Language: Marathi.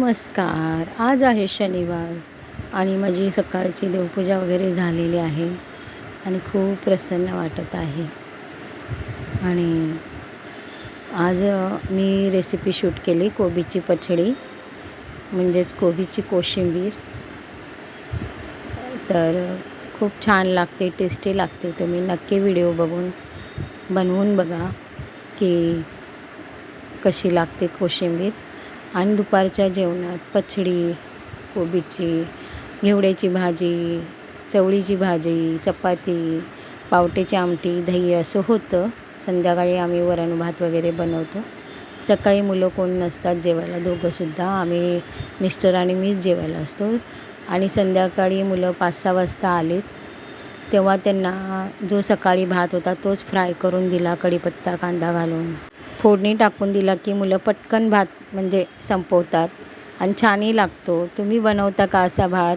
नमस्कार. आज आहे शनिवार आणि माझी सकाळची देवपूजा वगैरे झालेली आहे आणि खूप प्रसन्न वाटत आहे. आणि आज मी रेसिपी शूट केली कोबीची पचडी म्हणजेच कोबीची कोशिंबीर. तर खूप छान लागते टेस्टी लागते. तुम्ही नक्की व्हिडिओ बघून बनवून बघा की कशी लागते कोशिंबीर. आणि दुपारच्या जेवणात पचडी कोबीची घेवड्याची भाजी चवळीची भाजी चपाती पावट्याची आमटी दही असं होतं. संध्याकाळी आम्ही वरण भात वगैरे बनवतो. सकाळी मुलं कोण नसतात जेवायला दोघंसुद्धा आम्ही मिस्टर आणि मीच जेवायला असतो. आणि संध्याकाळी मुलं पाच सहा वाजता आलेत. तेव्हा त्यांना जो सकाळी भात होता तोच फ्राय करून दिला कढीपत्ता कांदा घालून. फोडणी टाकून दिला की मुलं पटकन भात म्हणजे संपवतात. आणि छानही लागतो. तुम्ही बनवता का असा भात?